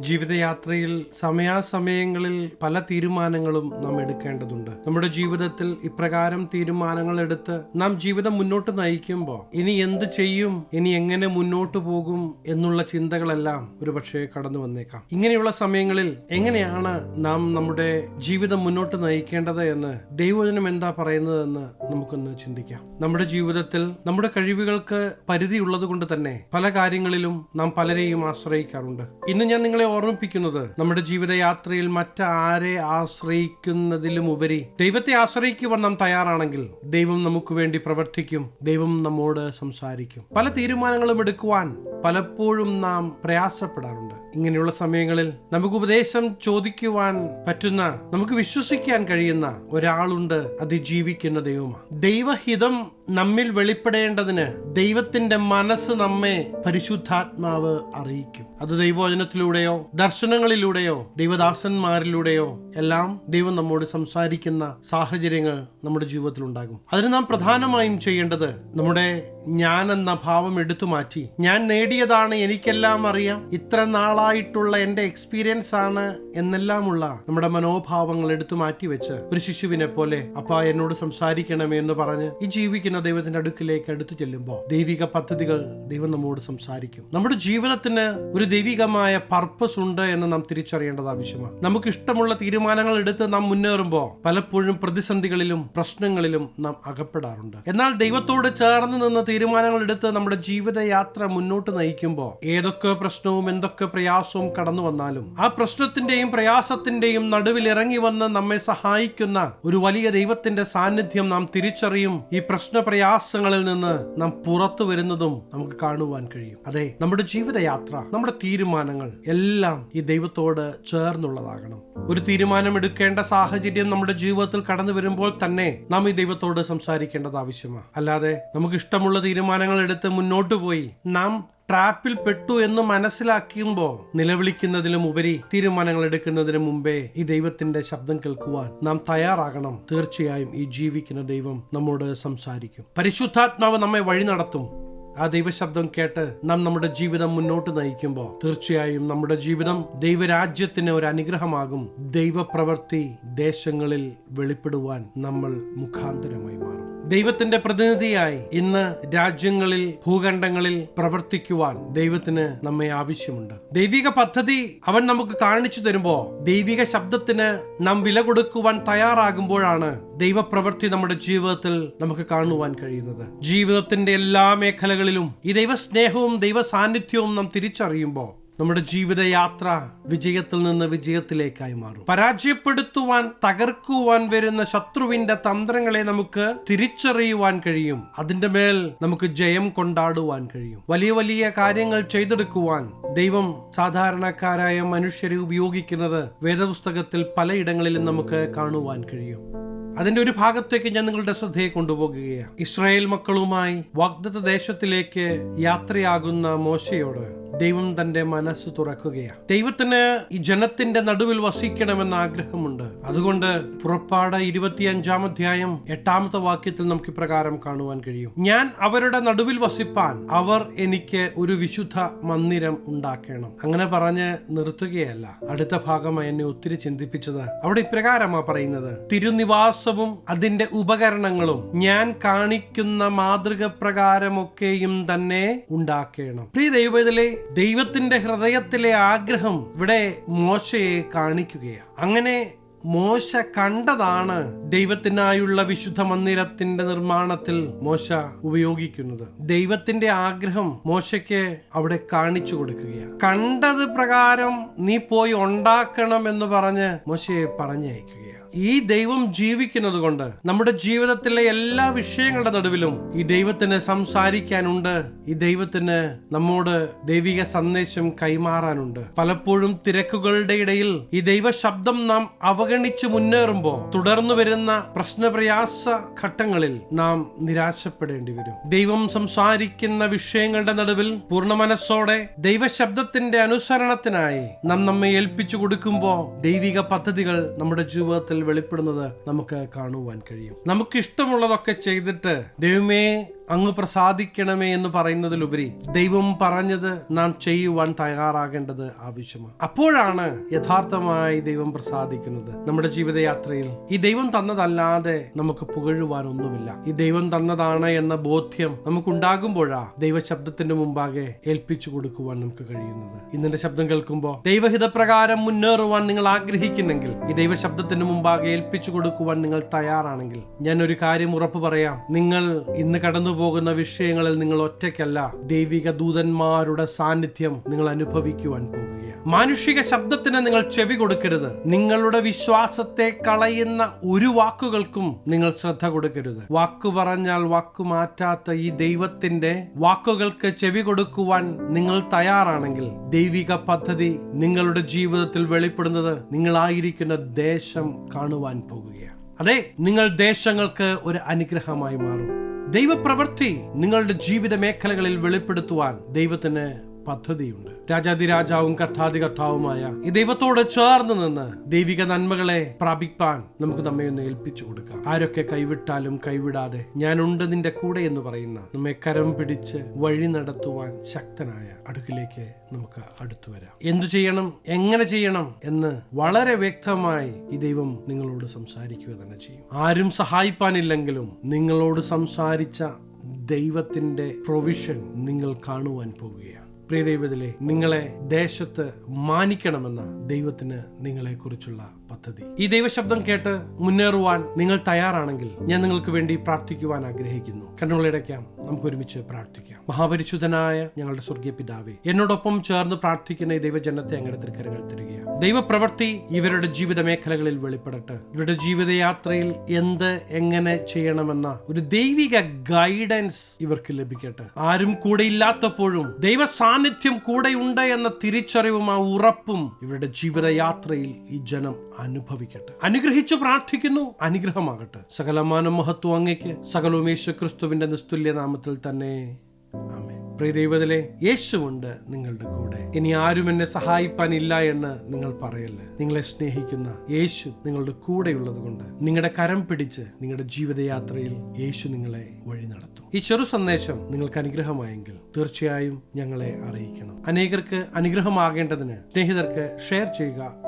ജീവിതയാത്രയിൽ സമയാസമയങ്ങളിൽ പല തീരുമാനങ്ങളും നാം എടുക്കേണ്ടതുണ്ട്. നമ്മുടെ ജീവിതത്തിൽ ഇപ്രകാരം തീരുമാനങ്ങൾ എടുത്ത് നാം ജീവിതം മുന്നോട്ട് നയിക്കുമ്പോൾ ഇനി എന്ത് ചെയ്യും ഇനി എങ്ങനെ മുന്നോട്ട് പോകും എന്നുള്ള ചിന്തകളെല്ലാം ഒരുപക്ഷെ കടന്നു വന്നേക്കാം. ഇങ്ങനെയുള്ള സമയങ്ങളിൽ എങ്ങനെയാണ് നാം നമ്മുടെ ജീവിതം മുന്നോട്ട് നയിക്കേണ്ടത് എന്ന് ദൈവജനം എന്താ പറയുന്നതെന്ന് നമുക്കൊന്ന് ചിന്തിക്കാം. നമ്മുടെ ജീവിതത്തിൽ നമ്മുടെ കഴിവുകൾക്ക് പരിധി ഉള്ളത് കൊണ്ട് തന്നെ പല കാര്യങ്ങളിലും നാം പലരെയും ആശ്രയിക്കാറുണ്ട്. ഇന്ന് ഞാൻ നിങ്ങളെ ഓർമ്മിപ്പിക്കുന്നത് നമ്മുടെ ജീവിതയാത്രയിൽ മറ്റാരെ ആശ്രയിക്കുന്നതിലും ഉപരി ദൈവത്തെ ആശ്രയിക്കുവാൻ നാം തയ്യാറാണെങ്കിൽ ദൈവം നമുക്ക് വേണ്ടി പ്രവർത്തിക്കും. ദൈവം നമ്മോട് സംസാരിക്കും. പല തീരുമാനങ്ങളും എടുക്കുവാൻ പലപ്പോഴും നാം പ്രയാസപ്പെടാറുണ്ട്. ഇങ്ങനെയുള്ള സമയങ്ങളിൽ നമുക്ക് ഉപദേശം ചോദിക്കുവാൻ പറ്റുന്ന നമുക്ക് വിശ്വസിക്കാൻ കഴിയുന്ന ഒരാളുണ്ട് അതിജീവിക്കുന്ന ദൈവമാണ് ദൈവഹിതം നമ്മിൽ വെളിപ്പെടേണ്ടതിന് ദൈവത്തിന്റെ മനസ്സ് നമ്മെ പരിശുദ്ധാത്മാവ് അറിയിക്കും. അത് ദൈവവചനത്തിലൂടെയോ ദർശനങ്ങളിലൂടെയോ ദൈവദാസന്മാരിലൂടെയോ എല്ലാം ദൈവം നമ്മോട് സംസാരിക്കുന്ന സാഹചര്യങ്ങൾ നമ്മുടെ ജീവിതത്തിൽ ഉണ്ടാകും. അതിന് നാം പ്രധാനമായും ചെയ്യേണ്ടത് നമ്മുടെ ഞാൻ എന്ന ഭാവം എടുത്തു മാറ്റി ഞാൻ നേടിയതാണ് എനിക്കെല്ലാം അറിയാം ഇത്ര നാളായിട്ടുള്ള എന്റെ എക്സ്പീരിയൻസ് ആണ് എന്നെല്ലാമുള്ള നമ്മുടെ മനോഭാവങ്ങൾ എടുത്തു മാറ്റി വെച്ച് ഒരു ശിശുവിനെ പോലെ അപ്പ എന്നോട് സംസാരിക്കണമേ എന്ന് പറഞ്ഞ് ഈ ജീവിക്കുന്ന ദൈവത്തിന്റെ അടുക്കിലേക്ക് അടുത്തു ചെല്ലുമ്പോൾ ദൈവിക പദ്ധതികൾ ദൈവം നമ്മോട് സംസാരിക്കും. നമ്മുടെ ജീവിതത്തിന് ഒരു ദൈവികമായ പർപ്പസ് ഉണ്ട് എന്ന് നാം തിരിച്ചറിയേണ്ടത് ആവശ്യമാണ്. നമുക്ക് ഇഷ്ടമുള്ള തീരുമാനങ്ങൾ എടുത്ത് നാം മുന്നേറുമ്പോൾ പലപ്പോഴും പ്രതിസന്ധികളിലും പ്രശ്നങ്ങളിലും നാം അകപ്പെടാറുണ്ട്. എന്നാൽ ദൈവത്തോട് ചേർന്ന് നിന്ന് തീരുമാനങ്ങൾ എടുത്ത് നമ്മുടെ ജീവിതയാത്ര മുന്നോട്ട് നയിക്കുമ്പോൾ ഏതൊക്കെ പ്രശ്നവും എന്തൊക്കെ പ്രയാസവും കടന്നു വന്നാലും ആ പ്രശ്നത്തിന്റെയും പ്രയാസത്തിന്റെയും നടുവിൽ ഇറങ്ങി വന്ന് നമ്മെ സഹായിക്കുന്ന ഒരു വലിയ ദൈവത്തിന്റെ സാന്നിധ്യം നാം തിരിച്ചറിയും. ഈ പ്രശ്ന പ്രയാസങ്ങളിൽ നിന്ന് നാം പുറത്തു വരുന്നതും നമുക്ക് കാണുവാൻ കഴിയും. അതെ നമ്മുടെ ജീവിതയാത്ര നമ്മുടെ തീരുമാനങ്ങൾ ഈ ദൈവത്തോട് ചേർന്നുള്ളതാകണം. ഒരു തീരുമാനമെടുക്കേണ്ട സാഹചര്യം നമ്മുടെ ജീവിതത്തിൽ കടന്നു വരുമ്പോൾ തന്നെ നാം ഈ ദൈവത്തോട് സംസാരിക്കേണ്ടത് ആവശ്യമാണ്. അല്ലാതെ നമുക്ക് ഇഷ്ടമുള്ള തീരുമാനങ്ങൾ എടുത്ത് മുന്നോട്ട് പോയി നാം ട്രാപ്പിൽ പെട്ടു എന്ന് മനസ്സിലാക്കുമ്പോൾ നിലവിളിക്കുന്നതിലും ഉപരി തീരുമാനങ്ങൾ എടുക്കുന്നതിന് മുമ്പേ ഈ ദൈവത്തിന്റെ ശബ്ദം കേൾക്കുവാൻ നാം തയ്യാറാകണം. തീർച്ചയായും ഈ ജീവിക്കുന്ന ദൈവം നമ്മോട് സംസാരിക്കും. പരിശുദ്ധാത്മാവ് നമ്മെ വഴി നടത്തും. ആ ദൈവശബ്ദം കേട്ട് നാം നമ്മുടെ ജീവിതം മുന്നോട്ട് നയിക്കുമ്പോൾ തീർച്ചയായും നമ്മുടെ ജീവിതം ദൈവരാജ്യത്തിന് ഒരു അനുഗ്രഹമാകും. ദൈവപ്രവൃത്തി ദേശങ്ങളിൽ വെളിപ്പെടുവാൻ നമ്മൾ മുഖാന്തരമായി മാറും. ദൈവത്തിന്റെ പ്രതിനിധിയായി ഇന്ന് രാജ്യങ്ങളിൽ ഭൂഖണ്ഡങ്ങളിൽ പ്രവർത്തിക്കുവാൻ ദൈവത്തിന് നമ്മെ ആവശ്യമുണ്ട്. ദൈവിക പദ്ധതി അവൻ നമുക്ക് കാണിച്ചു തരുമ്പോ ദൈവിക ശബ്ദത്തിന് നാം വില കൊടുക്കുവാൻ തയ്യാറാകുമ്പോഴാണ് ദൈവപ്രവൃത്തി നമ്മുടെ ജീവിതത്തിൽ നമുക്ക് കാണുവാൻ കഴിയുന്നത്. ജീവിതത്തിന്റെ എല്ലാ മേഖലകളിലും ഈ ദൈവസ്നേഹവും ദൈവ സാന്നിധ്യവും നാം തിരിച്ചറിയുമ്പോൾ നമ്മുടെ ജീവിതയാത്ര വിജയത്തിൽ നിന്ന് വിജയത്തിലേക്കായി മാറും. പരാജയപ്പെടുത്തുവാൻ തകർക്കുവാൻ വരുന്ന ശത്രുവിന്റെ തന്ത്രങ്ങളെ നമുക്ക് തിരിച്ചറിയുവാൻ കഴിയും. അതിന്റെ മേൽ നമുക്ക് ജയം കൊണ്ടാടുവാൻ കഴിയും. വലിയ വലിയ കാര്യങ്ങൾ ചെയ്തെടുക്കുവാൻ ദൈവം സാധാരണക്കാരായ മനുഷ്യരെ ഉപയോഗിക്കുന്നത് വേദപുസ്തകത്തിൽ പലയിടങ്ങളിലും നമുക്ക് കാണുവാൻ കഴിയും. അതിന്റെ ഒരു ഭാഗത്തേക്ക് ഞാൻ നിങ്ങളുടെ ശ്രദ്ധയെ കൊണ്ടുപോകുകയാണ്. ഇസ്രായേൽ മക്കളുമായി വാഗ്ദത്ത ദേശത്തിലേക്ക് യാത്രയാകുന്ന മോശയോട് ദൈവം തന്റെ മനസ്സ് തുറക്കുകയാണ്. ദൈവത്തിന് ഈ ജനത്തിന്റെ നടുവിൽ വസിക്കണമെന്ന ആഗ്രഹമുണ്ട്. അതുകൊണ്ട് പുറപ്പാട് ഇരുപത്തിയഞ്ചാം അധ്യായം എട്ടാമത്തെ വാക്യത്തിൽ നമുക്ക് ഇപ്രകാരം കാണുവാൻ കഴിയും. ഞാൻ അവരുടെ നടുവിൽ വസിപ്പാൻ അവർ എനിക്ക് ഒരു വിശുദ്ധ മന്ദിരം ഉണ്ടാക്കണം. അങ്ങനെ പറഞ്ഞ് നിർത്തുകയല്ല. അടുത്ത ഭാഗമായി എന്നെ ഒത്തിരി ചിന്തിപ്പിച്ചത് അവിടെ ഇപ്രകാരമാ പറയുന്നത്. തിരുനിവാസവും അതിന്റെ ഉപകരണങ്ങളും ഞാൻ കാണിക്കുന്ന മാതൃക പ്രകാരമൊക്കെയും തന്നെ ഉണ്ടാക്കണം. പ്രിയ ദൈവത്തിലെ ദൈവത്തിന്റെ ഹൃദയത്തിലെ ആഗ്രഹം ഇവിടെ മോശയെ കാണിക്കുകയാണ്. അങ്ങനെ മോശ കണ്ടതാണ് ദൈവത്തിനായുള്ള വിശുദ്ധ മന്ദിരത്തിന്റെ നിർമ്മാണത്തിൽ മോശ ഉപയോഗിക്കുന്നത്. ദൈവത്തിന്റെ ആഗ്രഹം മോശയ്ക്ക് അവിടെ കാണിച്ചു കൊടുക്കുകയാണ്. കണ്ടത് പ്രകാരം നീ പോയി ഉണ്ടാക്കണം എന്ന് പറഞ്ഞ് മോശയെ പറഞ്ഞയക്കുകയാണ്. ഈ ദൈവം ജീവിക്കുന്നത് കൊണ്ട് നമ്മുടെ ജീവിതത്തിലെ എല്ലാ വിഷയങ്ങളുടെ നടുവിലും ഈ ദൈവത്തിന് സംസാരിക്കാനുണ്ട്. ഈ ദൈവത്തിന് നമ്മോട് ദൈവിക സന്ദേശം കൈമാറാനുണ്ട്. പലപ്പോഴും തിരക്കുകളുടെ ഇടയിൽ ഈ ദൈവ ശബ്ദം നാം അവഗണിച്ചു മുന്നേറുമ്പോൾ തുടർന്നു വരുന്ന പ്രശ്നപ്രയാസ ഘട്ടങ്ങളിൽ നാം നിരാശപ്പെടേണ്ടി വരും. ദൈവം സംസാരിക്കുന്ന വിഷയങ്ങളുടെ നടുവിൽ പൂർണ മനസ്സോടെ ദൈവശബ്ദത്തിന്റെ അനുസരണത്തിനായി നാം നമ്മെ ഏൽപ്പിച്ചു കൊടുക്കുമ്പോൾ ദൈവിക പദ്ധതികൾ നമ്മുടെ ജീവിതത്തിൽ വെളിപ്പെടുന്നത് നമുക്ക് കാണുവാൻ കഴിയും. നമുക്ക് ഇഷ്ടമുള്ളതൊക്കെ ചെയ്തിട്ട് ദൈവമേ അങ്ങ് പ്രസാദിക്കണമേ എന്ന് പറയുന്നതിലുപരി ദൈവം പറഞ്ഞത് നാം ചെയ്യുവാൻ തയ്യാറാകേണ്ടത് ആവശ്യമാണ്. അപ്പോഴാണ് യഥാർത്ഥമായി ദൈവം പ്രസാദിക്കുന്നത്. നമ്മുടെ ജീവിതയാത്രയിൽ ഈ ദൈവം തന്നതല്ലാതെ നമുക്ക് പുകഴുവാനൊന്നുമില്ല. ഈ ദൈവം തന്നതാണ് എന്ന ബോധ്യം നമുക്കുണ്ടാകുമ്പോഴാ ദൈവശബ്ദത്തിന്റെ മുമ്പാകെ ഏൽപ്പിച്ചു കൊടുക്കുവാൻ നമുക്ക് കഴിയുന്നത്. ഇന്നിന്റെ ശബ്ദം കേൾക്കുമ്പോൾ ദൈവഹിതപ്രകാരം മുന്നേറുവാൻ നിങ്ങൾ ആഗ്രഹിക്കുന്നെങ്കിൽ ഈ ദൈവശബ്ദത്തിന് മുമ്പാകെ ഏൽപ്പിച്ചു കൊടുക്കുവാൻ നിങ്ങൾ തയ്യാറാണെങ്കിൽ ഞാൻ ഒരു കാര്യം ഉറപ്പ് പറയാം. നിങ്ങൾ ഇന്ന് കടന്നു പോകുന്ന വിഷയങ്ങളിൽ നിങ്ങൾ ഒറ്റയ്ക്കല്ല. ദൈവിക ദൂതന്മാരുടെ സാന്നിധ്യം നിങ്ങൾ അനുഭവിക്കുവാൻ പോകുകയാണ്. മാനുഷിക ശബ്ദത്തിന് നിങ്ങൾ ചെവി കൊടുക്കരുത്. നിങ്ങളുടെ വിശ്വാസത്തെ കളയുന്ന ഒരു വാക്കുകൾക്കും നിങ്ങൾ ശ്രദ്ധ കൊടുക്കരുത്. വാക്കു പറഞ്ഞാൽ വാക്കു മാറ്റാത്ത ഈ ദൈവത്തിന്റെ വാക്കുകൾക്ക് ചെവി കൊടുക്കുവാൻ നിങ്ങൾ തയ്യാറാണെങ്കിൽ ദൈവിക പദ്ധതി നിങ്ങളുടെ ജീവിതത്തിൽ വെളിപ്പെടുന്നത് നിങ്ങളായിരിക്കുന്ന ദേശം കാണുവാൻ പോകുകയാണ്. അതെ നിങ്ങൾ ദേശങ്ങൾക്ക് ഒരു അനുഗ്രഹമായി മാറും. ദൈവപ്രവൃത്തി നിങ്ങളുടെ ജീവിത മേഖലകളിൽ വെളിപ്പെടുത്തുവാൻ ദൈവത്തിന് പദ്ധതിയുണ്ട്. രാജാതിരാജാവും കർത്താതി കർത്താവുമായ ഈ ദൈവത്തോട് ചേർന്ന് നിന്ന് ദൈവിക നന്മകളെ പ്രാപിപ്പാൻ നമുക്ക് നമ്മെ ഒന്ന് ഏൽപ്പിച്ചു കൊടുക്കാം. ആരൊക്കെ കൈവിട്ടാലും കൈവിടാതെ ഞാനുണ്ട് നിന്റെ കൂടെ എന്ന് പറയുന്ന നമ്മെ കരം പിടിച്ച് വഴി നടത്തുവാൻ ശക്തനായ അടുക്കിലേക്ക് നമുക്ക് അടുത്തു വരാം. എന്തു ചെയ്യണം? എങ്ങനെ ചെയ്യണം? എന്ന് വളരെ വ്യക്തമായി ഈ ദൈവം നിങ്ങളോട് സംസാരിക്കുക തന്നെ ചെയ്യും. ആരും സഹായിപ്പാനില്ലെങ്കിലും നിങ്ങളോട് സംസാരിച്ച ദൈവത്തിന്റെ പ്രൊവിഷൻ നിങ്ങൾ കാണുവാൻ പോവുകയാണ് പ്രിയ ദൈവത്തിലെ നിങ്ങളെ ദേശത്ത് മാനിക്കണമെന്ന ദൈവത്തിന് നിങ്ങളെ കുറിച്ചുള്ള പദ്ധതി. ഈ ദൈവശബ്ദം കേട്ട് മുന്നേറുവാൻ നിങ്ങൾ തയ്യാറാണെങ്കിൽ ഞാൻ നിങ്ങൾക്ക് വേണ്ടി പ്രാർത്ഥിക്കുവാൻ ആഗ്രഹിക്കുന്നു. കണ്ണുകളിടയ്ക്കാം നമുക്ക് ഒരുമിച്ച് പ്രാർത്ഥിക്കാം. മഹാപരിശുദ്ധനായ ഞങ്ങളുടെ സ്വർഗീയ പിതാവേ എന്നോടൊപ്പം ചേർന്ന് പ്രാർത്ഥിക്കുന്ന ഈ ദൈവജനത്തെ അങ്ങയുടെ തൃക്കരങ്ങൾ തരികയാണ് ദൈവപ്രവൃത്തി ഇവരുടെ ജീവിത മേഖലകളിൽ വെളിപ്പെടട്ടെ. ഇവരുടെ ജീവിതയാത്രയിൽ എന്ത് എങ്ങനെ ചെയ്യണമെന്ന ഒരു ദൈവിക ഗൈഡൻസ് ഇവർക്ക് ലഭിക്കട്ടെ. ആരും കൂടെ ഇല്ലാത്തപ്പോഴും ദൈവ സാന്നിധ്യം കൂടെയുണ്ട് എന്ന തിരിച്ചറിവും ആ ഉറപ്പും ഇവരുടെ ജീവിതയാത്രയിൽ ഈ ജനം അനുഭവിക്കട്ടെ. അനുഗ്രഹിച്ചു പ്രാർത്ഥിക്കുന്നു. അനുഗ്രഹമാകട്ടെ. സകലമാനം മഹത്വം അങ്ങയ്ക്ക് സകലവും യേശു ക്രിസ്തുവിന്റെ നിസ്തുല്യ നാമത്തിൽ തന്നെ. പ്രിയ ദൈവത്തിലെ യേശുവുണ്ട് നിങ്ങളുടെ കൂടെ. ഇനി ആരും എന്നെ സഹായിപ്പാൻ ഇല്ല എന്ന് നിങ്ങൾ പറയല്ല. നിങ്ങളെ സ്നേഹിക്കുന്ന യേശു നിങ്ങളുടെ കൂടെയുള്ളത് കൊണ്ട് നിങ്ങളുടെ കരം പിടിച്ച് നിങ്ങളുടെ ജീവിതയാത്രയിൽ യേശു നിങ്ങളെ വഴി നടത്തും. ഈ ചെറു സന്ദേശം നിങ്ങൾക്ക് അനുഗ്രഹമായെങ്കിൽ തീർച്ചയായും ഞങ്ങളെ അറിയിക്കണം. അനേകർക്ക് അനുഗ്രഹമാകേണ്ടതിന് സ്നേഹിതർക്ക് ഷെയർ ചെയ്യുക